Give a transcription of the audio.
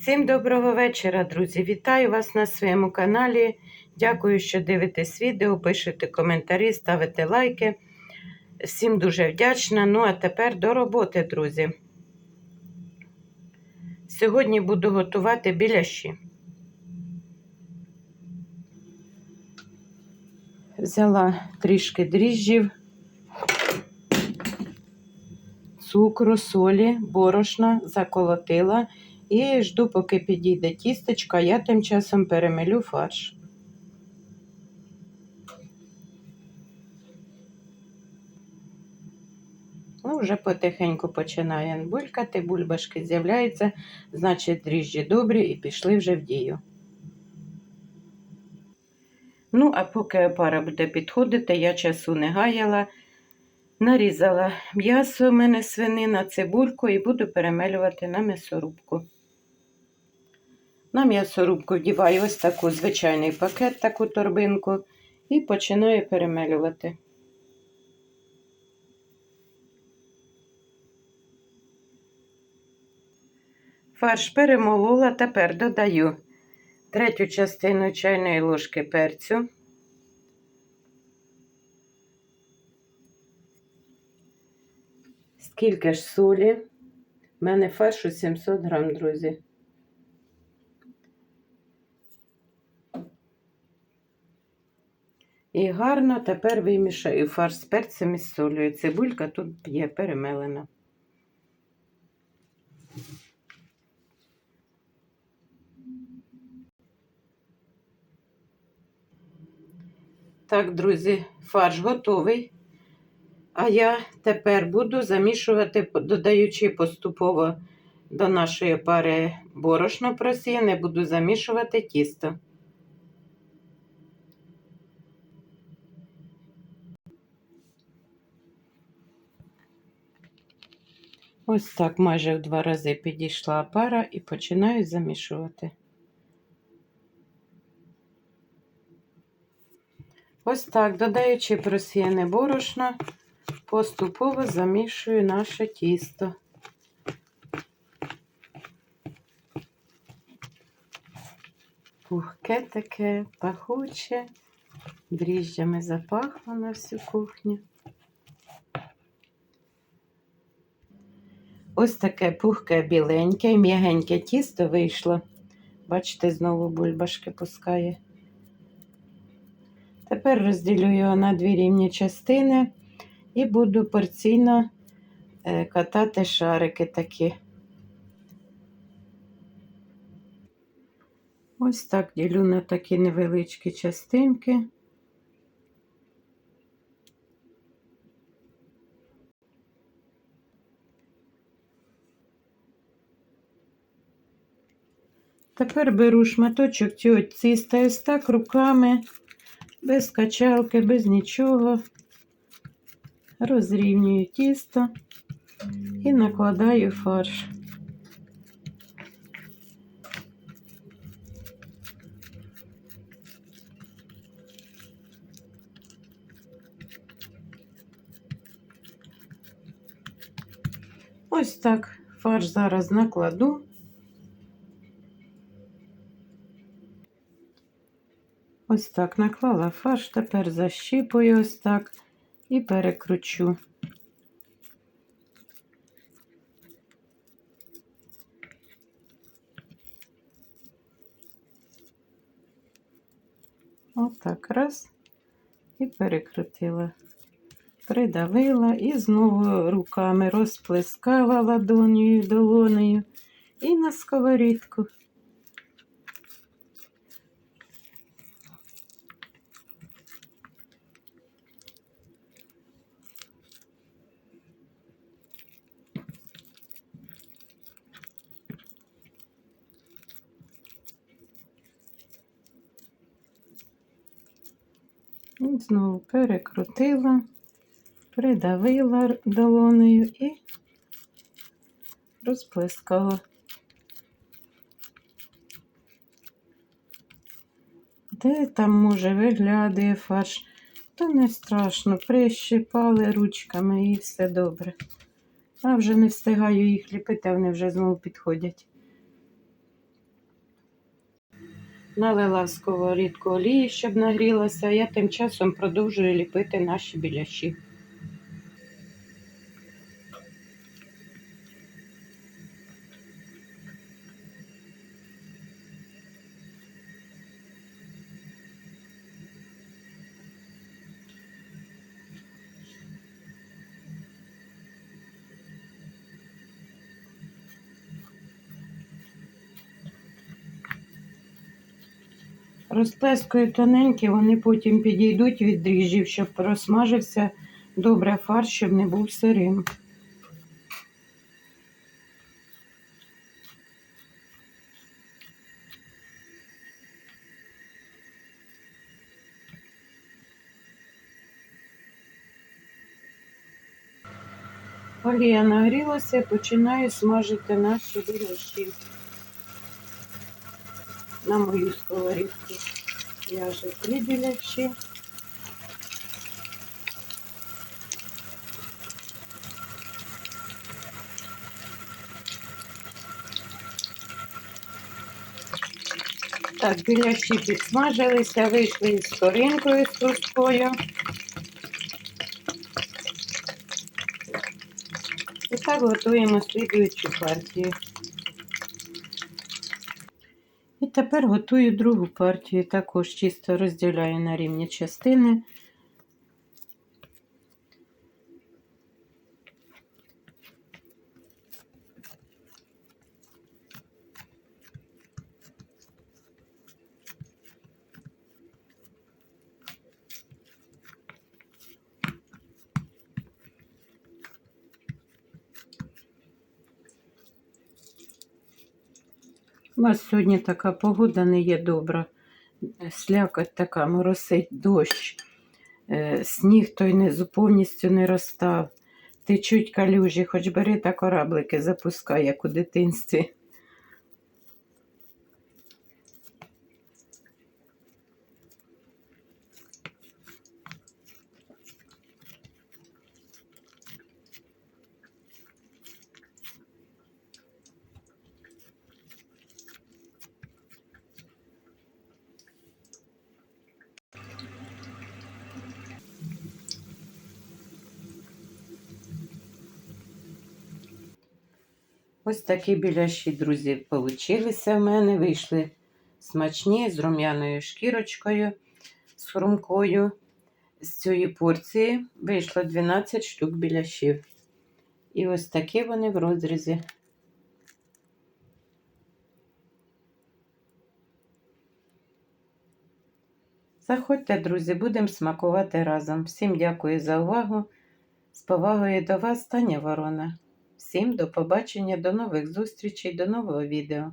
Всім доброго вечора, друзі! Вітаю вас на своєму каналі. Дякую, що дивитесь відео, пишете коментарі, ставите лайки. Всім дуже вдячна. Ну, а тепер до роботи, друзі. Сьогодні буду готувати біляші. Взяла трішки дріжджів, цукру, солі, борошна, заколотила. І жду, поки підійде тістечко, а я тим часом перемелю фарш. Ну, вже потихеньку починає булькати, бульбашки з'являються, значить, дріжджі добрі і пішли вже в дію. Ну, а поки пара буде підходити, я часу не гаяла. Нарізала м'ясо у мене свинина, цибульку і буду перемелювати на м'ясорубку. На м'ясорубку вдіваю ось таку звичайний пакет, таку торбинку, і починаю перемелювати. Фарш перемолола, тепер додаю третю частину чайної ложки перцю. Скільки ж солі? У мене фаршу 700 грам, друзі. І гарно тепер вимішаю фарш з перцем і з солью. Цибулька тут є перемелена. Так, друзі, фарш готовий. А я тепер буду замішувати, додаючи поступово до нашої пари борошно просіяне, буду замішувати тісто. Ось так майже в два рази підійшла пара і починаю замішувати. Ось так, додаючи просіяне борошно, поступово замішую наше тісто. Пухке таке, пахуче, дріжджами запахло на всю кухню. Ось таке пухке біленьке м'ягеньке тісто вийшло. Бачите, знову бульбашки пускає. Тепер розділю його на дві рівні частини і буду порційно е, катати шарики такі. Ось так ділю на такі невеличкі частинки. Тепер беру шматочок цього ціста ось так руками, без качалки, без нічого. Розрівнюю тісто і накладаю фарш. Ось так фарш зараз накладу. Ось так наклала фарш, тепер защіпую ось так і перекручу. Отак, раз, і перекрутила, придавила і знову руками розплескала ладонею, долонею і на сковорідку. Знову перекрутила, придавила долонею і розплескала. Де там, може, виглядає фарш, то не страшно, прищипали ручками і все добре. А вже не встигаю їх ліпити, вони вже знову підходять. Налила в сковорідку олії, щоб нагрілася. Я тим часом продовжую ліпити наші біляші. Розплескую тоненькі, вони потім підійдуть від дріжджів, щоб просмажився добре фарш, щоб не був сирим. Олія нагрілася, починаю смажити наші біляші на мою сковорідку. Я вже три біляші. Так, біляші підсмажилися, вийшли із скоринкою з трускою. І так готуємо слідуючу партію. І тепер готую другу партію. Також чисто розділяю на рівні частини. У нас сьогодні така погода не є добра. Слякоть така, моросить дощ. Е, Сніг той не повністю не розстав. Течуть калюжі, хоч бери та кораблики запускай, як у дитинстві. Ось такі біляші, друзі, получилися в мене. Вийшли смачні з рум'яною шкірочкою, з хрумкою. З цієї порції вийшло 12 штук біляшів. І ось такі вони в розрізі. Заходьте, друзі, будемо смакувати разом. Всім дякую за увагу. З повагою до вас, Таня Ворона. Всім до побачення, до нових зустрічей, до нового відео.